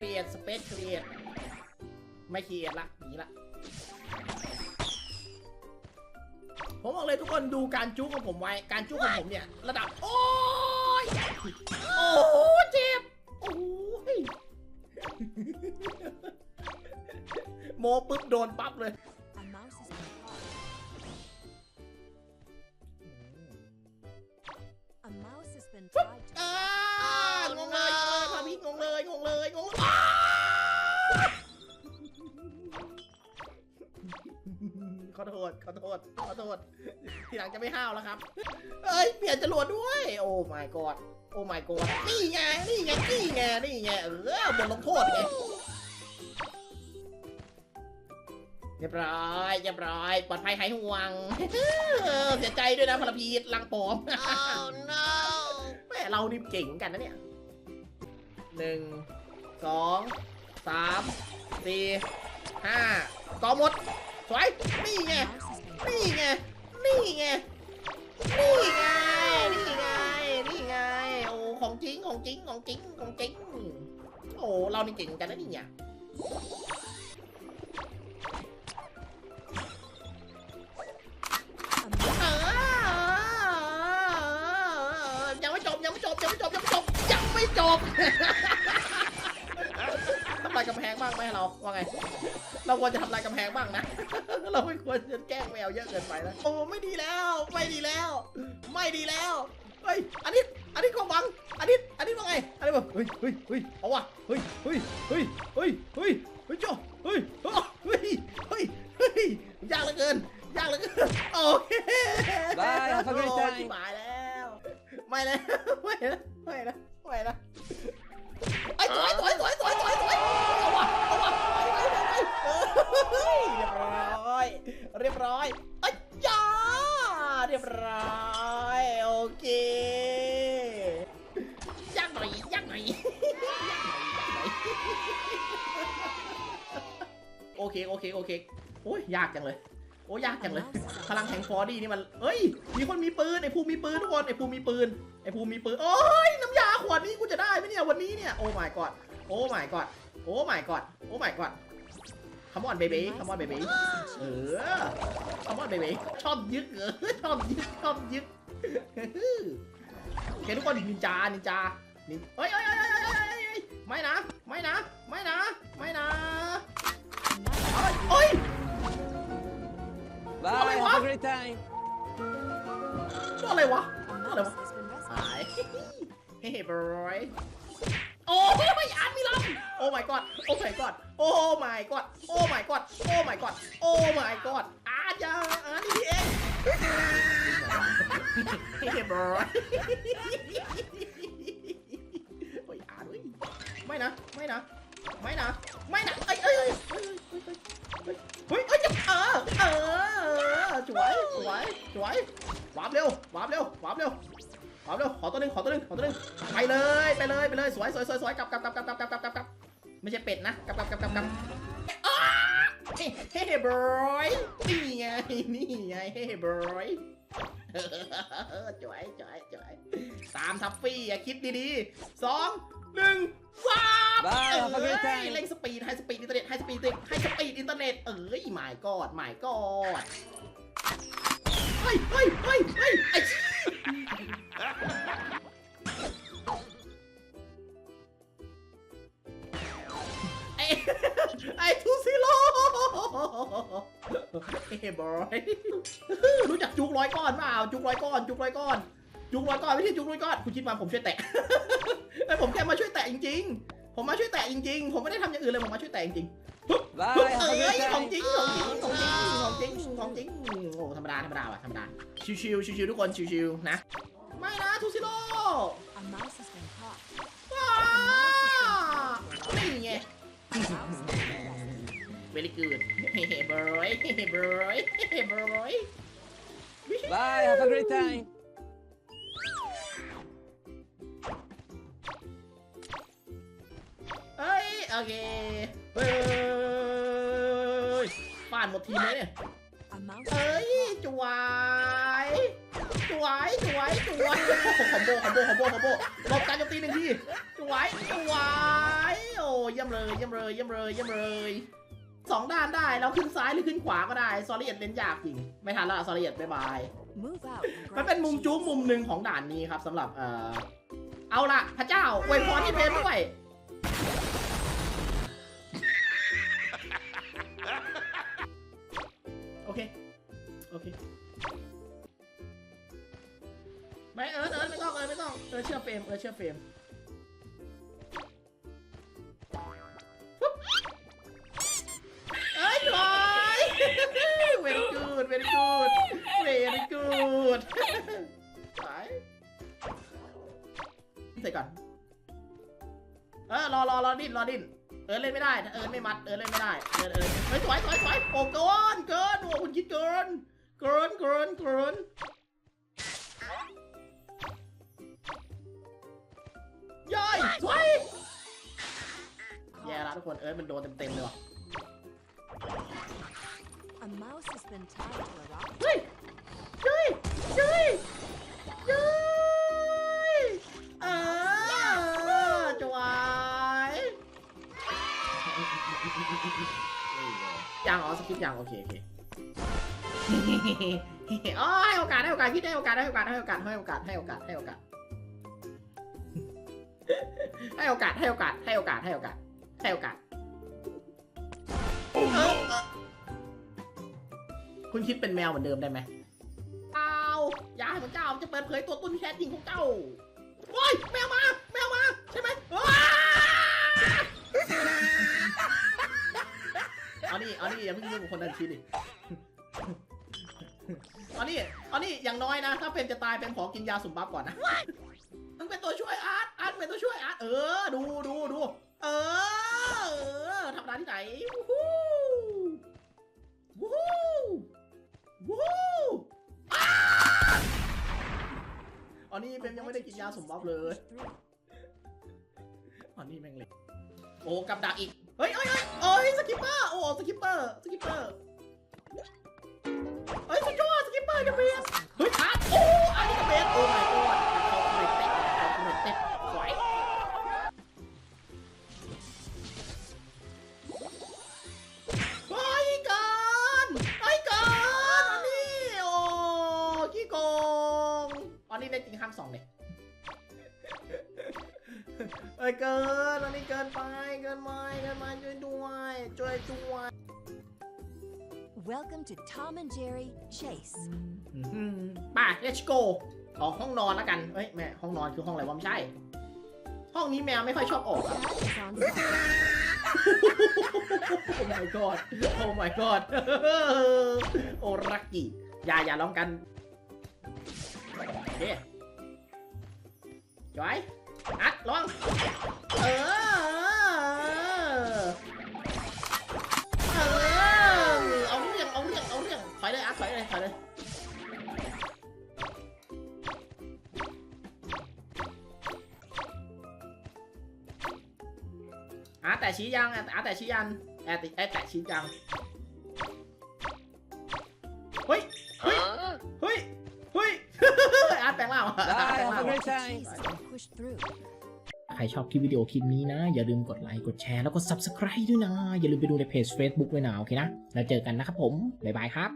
เปลี่ยนสเปซเครียดไม่เครียดละหนีละผมบอกเลยทุกคนดูการจุกของผมไว้ การจุกของผมเนี่ย ระดับ โอ้ยโอ้โหเจ็บโอ้ยโมปุ๊บโดนปั๊บเลย ขอโทษขอโทษขอโทษทีหลังจะไม่ห้าวแล้วครับเอ้ยเปลี่ยนจรวดด้วย โอ้ my god โอ้ my god นี่ไงนี่ไงนี่ไงนี่ไงเออบทลงโทษไงเรียบร้อยเรียบร้อยปลอดภัยหายห่วงเสียใจด้วยนะพลพีดลังปลอม oh no แม่เรานี่เก่งกันนะเนี่ยหนึ่งสองสามสี่ห้ากองหมด สวย นี่ไง นี่ไง นี่ไง นี่ไง นี่ไง นี่ไง โอ้ ของจริง ของจริง ของจริง ของจริง โอ้ เรานี่เก่งกันนะนี่เนี่ยยังไม่จบยังไม่จบยังไม่จบยังไม่จบยังไม่จบ บ้างไหมเราว่าไง เราควรจะทำลายกำแพงบ้างนะ เราไม่ควรจะแกล้งแมวเยอะเกินไปนะโอ้ไม่ดีแล้ว ไม่ดีแล้ว ไม่ดีแล้วเฮ้ยอันนี้อันนี้ความหวังอันนี้อันนี้ว่าไงอันนี้แบบเฮ้ยเฮ้ยเฮ้ยเอาว่ะเฮ้ยเฮ้ยเฮ้ยเฮ้ยเฮ้ยเฮ้ยโจ้เฮ้ยเฮ้ยเฮ้ยเฮ้ยยากเหลือเกินยากเหลือเกินโอเค Bye, have a great โอ้ time ชิบหายแล้วไม่แล้วไม่แล้วไม่แล้วไม่แล้วไอ้ยสวยสวยสวยสวยสวย ยเรียบร้อย เรียบร้อยอ้ยาเรียบร้อยโอเคยากหน่อยยากหน่อยโอเคโอเคโอเคโอ้ยยากจังเลยโอ้ยากจังเลย พลังแห่งฟอร์ดี้นี่มันเอ้ย มีคนมีปืนไอ้ภูมิมีปืนทุกคนไอ้ภูมิมีปืนไอ้ภูมิมีปืนโอ้ยน้ำยาขวดนี้กูจะได้ไหมเนี่ยวันนี้เนี่ยโอ้ my god โอ้ my god โอ้ my god โอ้ my god คำอนเบบี้คำอนเบบี้เออคำอนเบบี้ชอบยึกเออชอบยึกชอบยึกโอเคทุกคนนินจานินจานินเอ้ยเอ้ยเอ้ยเอ้ยเอ้ยเอ้ยเอ้ยไม่นะ ไม่นะ ไม่นะ ไม่นะ mouse เอ้ยเอ้ย Bye, Oh my have God. a great time. ตัวอะไรวะ a Hello. mouse has been rescued. หายเฮ้ยบรอย my god โอ้ my god โอ้ my god โอ้ my god โอ้ my god โอ้ my god อาจารย์อานี่เองเรียบร้อยโอ้ยอาด้วยไม่นะ ไม่นะ ไม่นะ ไม่นะ เอ้ยเอ้ยเอ้ยเอ้ยเฮ้ยเอ้ยเออเออสวยสวยสวยวาร์ปเร็ววาร์ปเร็ววาร์ปเร็วขอเร็วขอตัวนึงขอตัวนึงขอตัวนึงไปเลยไปเลยไปเลยสวยสวยสวยสวยกลับกลับกลับกลับ นะกลับกลับกลับกลับกลับอ้าเฮ้เฮ้บรอยนี่ไงนี่ไงเฮ้บรอยจ่อยจ่อยจ่อยสามทัฟฟี่อะคิดดีๆสองหนึ่งว้าบ Bye, เอ้ have a great ย time. เร่งสปีดไฮสปีดอินเทอร์เน็ตไฮสปีดไฮสปีดอินเทอร์เน็ตเอ้ยหมายกอดหมายกอดเฮ้ยเฮ้ยเฮ้ยเฮ้ย กจุกร้อยก้อนเปล่าจุกร้อยก้อน จุกร้อยก้อน จุกร้อยก้อนไม่ใช่จุกร้อยก้อนคุณคิดมาผมช่วยแตะไอ้ผมแค่มาช่วยแตะจริง ๆ ผมมาช่วยแตะจริง ๆ ผมไม่ได้ทำอย่างอื่นเลยผมมาช่วยแตะจริงๆ Bye, เอ้ have a ย great ของ time. จริงของจริงของจริงของจริงของจริงโอ้ธรรมดาธรรมดาว่ะธรรมดาชิวๆชิวๆทุกคนชิวๆนะไม่นะทูซิโร่ A mouse has been caught. ว้านี่ไง A mouse has been rescued. very good เฮ้บอยเฮ้บอยเฮ้บอย Bye, have a great time. เอ้ยโอเคเฮ้ยฟาดหมดทีมเลยเนี่ย A mouse เอ้ยจวยสวยสวยสวยคอมโบคอมโบคอมโบคอมโบหลบการโจมตีหนึ่งทีสวยสวย โอ้เยี่ยมเลย เยี่ยมเลย เยี่ยมเลย เยี่ยมเลย สองด้านได้เราขึ้นซ้ายหรือขึ้นขวาก็ได้ซอรี่เอ็ดเล่นยากจริง ไม่ทันละซอรี่เอ็ดบายบาย Move out. and มัน grab เป็นมุม cheese. จุ๊กมุมหนึ่งของด่านนี้ครับสำหรับเอ่อเอาละพระเจ้าอวยพรให้เพนด้วย โอเค โอเค ไม่เอิร์ธเอิร์ธไม่ต้องเอิร์ธไม่ต้องเอิร์ธเชื่อเฟรมเอิร์ธเชื่อเฟรม ก่อน เออรอรอรอดิ้นรอดิ้นเอิร์ธเล่นไม่ได้ถ้าเอิร์ธไม่มัดเอิร์ธเล่นไม่ได้เอิร์ธเอิร์ธเฮ้ยสวยสวยสวยโอ้เกินเกินโอ้คุณคิดเกินเกินเกินเกินย่อยสวยแย่ละทุกคนเอิร์ธมันโดนเต็มๆเลยว่ะ A mouse has been tied to a rock. เฮ้ย ยังอ๋อสคริปต์ยังโอเคโอเคอ๋อให้โอกาสให้โอกาสคิดให้โอกาสให้โอกาสให้โอกาสให้โอกาสให้โอกาสให้โอกาสให้โอกาสให้โอกาสให้โอกาสให้โอกาสให้โอกาสเออเออคุณคิดเป็นแมวเหมือนเดิมได้ไหมเปล่าอย่าให้พระเจ้าจะเปิดเผยตัวตนที่แท้จริงของเจ้าโอ้ยแมวมา แมวมา ใช่ไหมว้าเอานี่ เอานี่อย่าเพิ่งยุ่งกับคนนั้นชีดิเอานี่เอานี่อย่างน้อยนะ ถ้าเป็นจะตายเป็นขอกินยาสุ่มบับก่อนนะมึงเป็นตัวช่วยอาร์ตอาร์ตเป็นตัวช่วยอาร์ตเออ ดูดูดูเออเออทำร้านที่ไหนวู้ฮู้วู้ฮู้วู้ฮู้อันนี้เป็นยังไม่ได้กินยาสมบับเลยอันนี้แม่งเลยโอ้กับดักอีก เฮ้ยเฮ้ยเฮ้ยเอ้ยสกิปเปอร์ โอ้สกิปเปอร์ สกิปเปอร์ เฮ้ยสุดยอดสกิปเปอร์จะเบียเฮ้ยอาร์ตโอ้ อันนี้ก็เบสโอ้ my god เขาเรตเต็ดเขาเรตเต็ดสวยเฮ้ยเกินเฮ้ยเกินอันนี้โอ้ขี้โกงอันนี้ได้จริงห้ามสองเลยเอ้ยเกิน อันนี้เกินไป เกินไปเกินไปช่วยด้วยช่วยด้วย Welcome to Tom and Jerry Chase. อืมป่ะ let's go ออกห้องนอนแล้วกันเฮ้ยแม่ห้องนอนคือห้องอะไรวะไม่ใช่ ห้องนี้แมวไม่ค่อยชอบออกอะ Cat is on fire. Oh my god Oh my god โอรักกี้อย่าอย่าร้องกันเด้จอยอัดร้อง เออ แต่ชี้ยังอาแต่ชี้ยังแอติแอแต่ชี้ยังเฮ้ยเฮ้ยเฮ้ยเฮ้ยอาแปลงร่าง Bye, อาแปลง have ร่าง a great Cheese time. has been pushed through. ใครชอบคลิปวิดีโอคลิปนี้นะ อย่าลืมกดไลค์กดแชร์แล้วก็ subscribe ด้วยนะ อย่าลืมไปดูในเพจ Facebook ด้วยนะ โอเคนะ แล้วเจอกันนะครับผม บ๊ายบายครับ